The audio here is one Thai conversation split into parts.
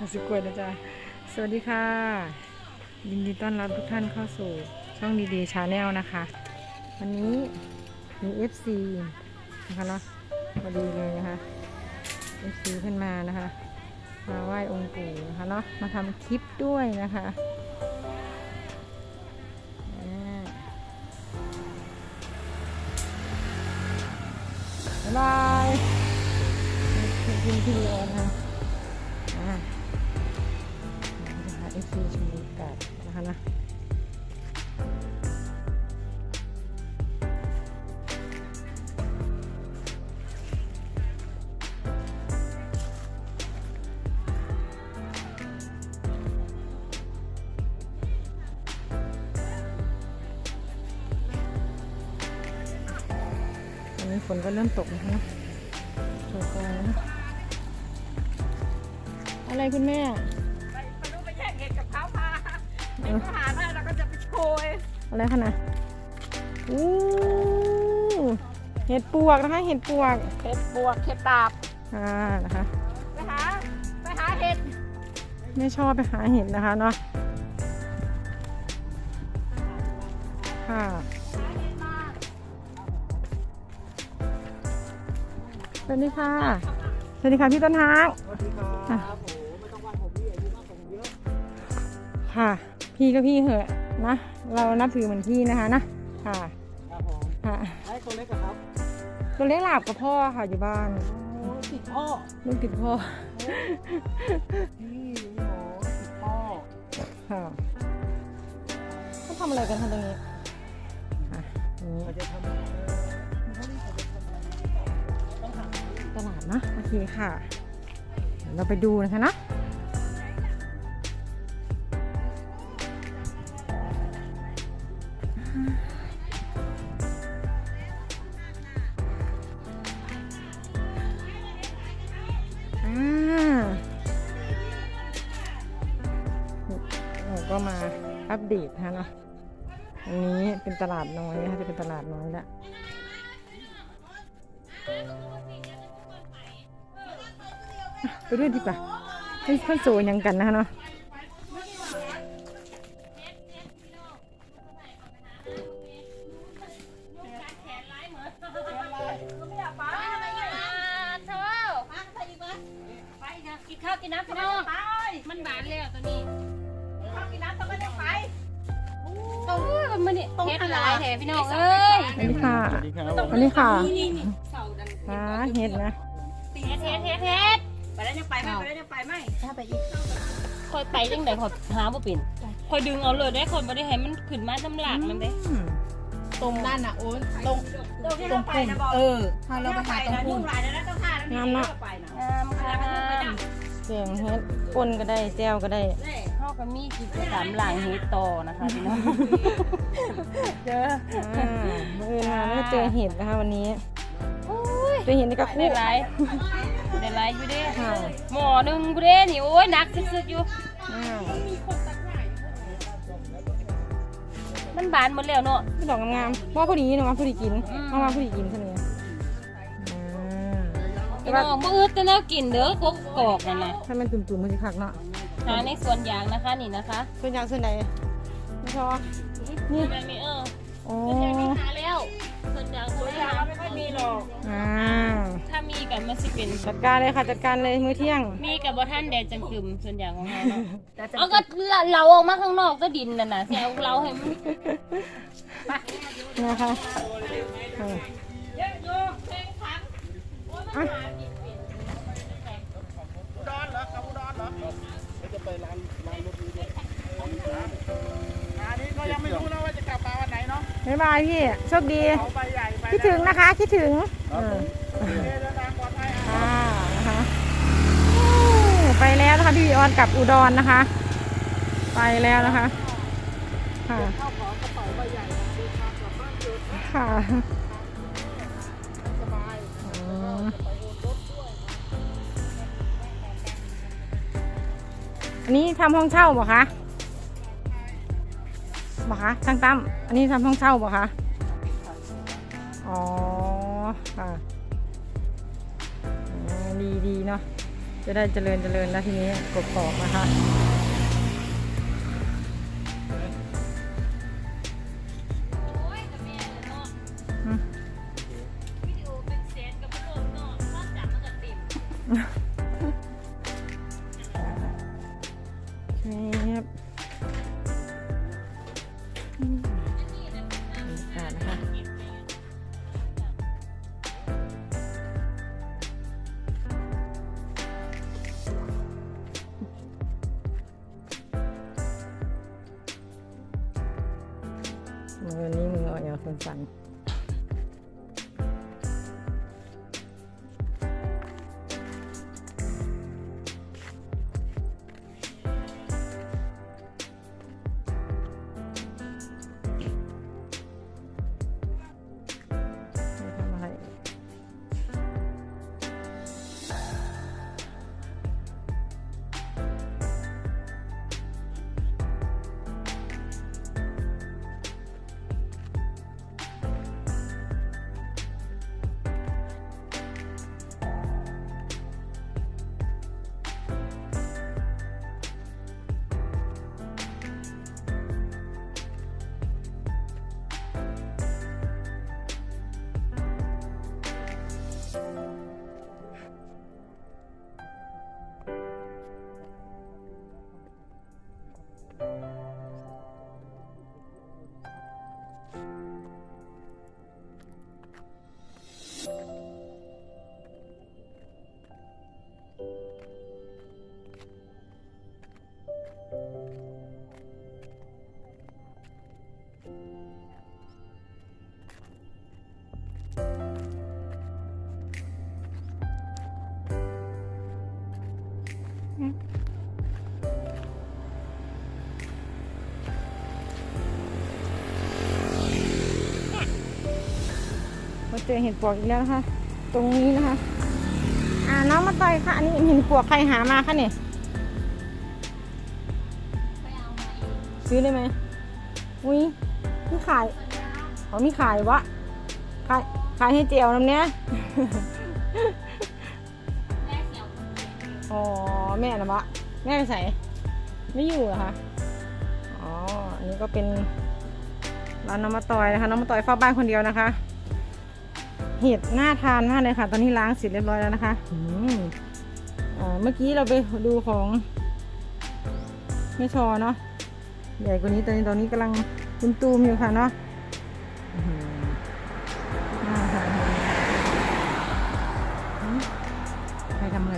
มาสิกวยนะจ๊ะสวัสดีค่ะ ยินดีต้อนรับทุกท่านเข้าสู่ช่องดีๆชาแนลนะคะ วันนี้มี FC นะคะเนาะพอดีเลยนะคะ FC ขึ้นมานะคะ มาไหว้องค์ปู่นะคะเนาะมาทำคลิปด้วยนะคะบ๊ายบายขอบคุณพี่โอนะคะ นะคะ FC ชมบรรยากาศนะคะนะตอนนี้ฝนก็เริ่มตกนะคะตกแล้วนะอะไรคุณแม่ เห็ดก็หาได้เราก็จะไปโชยอะไรคะนะอู้เห็ดปวกนะคะเห็ดปวกเห็ดปวกเห็ดตาบอ่านะคะ ไปหาไปหาเห็ดไม่ชอบไปหาเห็ดนะคะเนาะค่ะสวัสดีค่ะสวัสดีค่ะพี่ต้นทางสวัสดีครับอะโอ้โหไม่ต้องว่าผมพี่อายุมากกว่าผมเยอะ ค่ะ พี่ก็พี่เหอะนะ เรานับถือเหมือนพี่นะคะนะ ค่ะครับผมค่ะไอ้ตัวเล็กอะครับ ตัวเล็กหลับกับพ่อค่ะอยู่บ้านโอ้ติดพ่อลูกติดพ่อพี่โอ้โหติดพ่อ ค่ะเขาทำอะไรกันคะตรงนี้ค่ะตรงนี้เราจะทำเออเขาเรียกเขาจะทำอะไรต้องหาตลาดนะ โอเคค่ะเดี๋ยวเราไปดูนะคะนะ อัปเดตฮะเนาะอันนี้เป็นตลาดน้อยนะคะจะเป็นตลาดน้อยแล้วไปด้วยดีกว่าเฮ้ยเพื่อนโซยังกันนะคะเนาะกินข้าวกินน้ำพี่น้องไปมันบานแล้วตัวนี้ข้าวกินน้ำต้องไม่ได้ โอ้ยมันนี่เฮ็ดหลายแถพี่น้องเอ้ยสวัสดีค่ะสวัสดีครับสวัสดีค่ะนี่นี่เสาดันหาเห็ดนะเฮ็ดเฮ็ดเฮ็ดเฮ็ดไปแล้วยังไปไหมไปแล้วยังไปไหมถ้าไปอีกคอยไปจังไดคอยหาบ่เป็นคอยดึงเอาเลยได้คนบ่ได้ให้มันขึ้นมาน้ำหลากมันเด้อืมตรงด้านน่ะโอ้ยตรงตรงที่เราไปนะบอกเออถ้าเราไปหาตรงนะพุ่ยุ่นงหลายแล้วต้องฆ่าแล้วนี่เราไปนะงามค่ะ แกงเห็ดป่นก็ได้แจ่วก็ได้เฮาก็มีกิจกรรมหลังเฮ็ดต่อนะคะพี่น้องเจออ่าเมื่อมาแล้วก็เจอเห็ดนะคะวันนี้โอ้ยเจอเห็ดในกระคุได้กหลายได้หลายอยู่เด้ค่ะหม้อหนึงบ่เด้นี่โอ้ยหนักสุดๆอยู่อ้าวมันบานหมดแล้วเนาะดอกงามๆว่าพอดีเนาะว่าพอดีกินอืมเพราะว่าพอดีกินใช่ไหมอ่าแต่ พี่ว่าน้องบ่อึดแต่แนวกินเด้อกกกอกนั่นน่ะถ้ามันตุ่มๆมันจะคักเนาะหาในสวนยางนะคะนี่นะคะส่วนยางส่วนใดไม่ชอบนี่แบบนี้เออโอ้สวนยางมีหาแล้วสวนยางสวนยางไม่ค่อยมีหรอกอ่าถ้ามีกันมันสิเป็นจัดการเลยค่ะจัดการเลยมื้อเที่ยง มีกับบ่ท่านแดดจังกึมส่วนอย่างของเราเนาะเอาก็เราออกมาข้างนอกก็ดินน่ะนะสิเอาเราให้มันนะคะเออเยอะ บอุดรเหรอเราจะไปร้านร้านรถนี้ด้วยอันนี้ก็ยังไม่รู้นะว่าจะกลับมาวันไหนเนาะบ๊ายบายพี่ โชคดีเขาไปใหญ่ไปคิดถึงนะคะ คิดถึงครับเอผอมโอเคเดินทางปลอดภัยอะอ่านะคะโอ้ไปแล้วนะคะพี่ออนกลับอุดรนะคะ ไปแล้วนะคะ ค่ะเข้ นนี้ทำห้องเช่าบ่คะบ่คะช่างตั้มอันนี้ทำห้องเช่าบ่คะอ๋อค่ะอ๋อดีดีเนาะจะได้เจริญเจริญแล้วทีนี้กบกอกนะคะโอ้ยกับแม่ มื มาเจอเห็ดปวกอีกแล้วนะคะ ตรงนี้นะคะ อ่าน้องมาต่อยค่ะ อันนี้เห็ดปวกใครหามาคะเนี่ยไปเอามาอีกซื้อได้ไหมอุ้ยมีขายเขามีขายวะ ขายขายให้เจียวน้ำเนี้ยแม่เสียวอ๋อแม่นะวะแม่ไปใส่ไม่อยู่เหรอคะอ๋ออันนี้ก็เป็นร้านน้องมาต่อยนะคะน้องมาต่อยเฝ้าบ้านคนเดียวนะคะ เห็ดน่าทานมากเลยค่ะ ตอนนี้ล้างเสร็จเรียบร้อยแล้วนะคะเมื่อกี้เราไปดูของแม่ชอเนาะใหญ่กว่านี้ตอนนี้ตอนนี้กำลังตุมตูมอยู่ค่ะเนาะน่าทานใครทำอะไร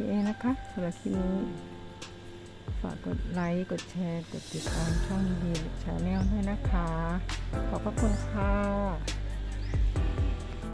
อยู่โอนะคะสำหรับคลิปนี้ ฝากกดไลค์ กดแชร์ กดติดตามช่องดีชาแนลด้วยนะคะ ขอบพระคุณค่ะ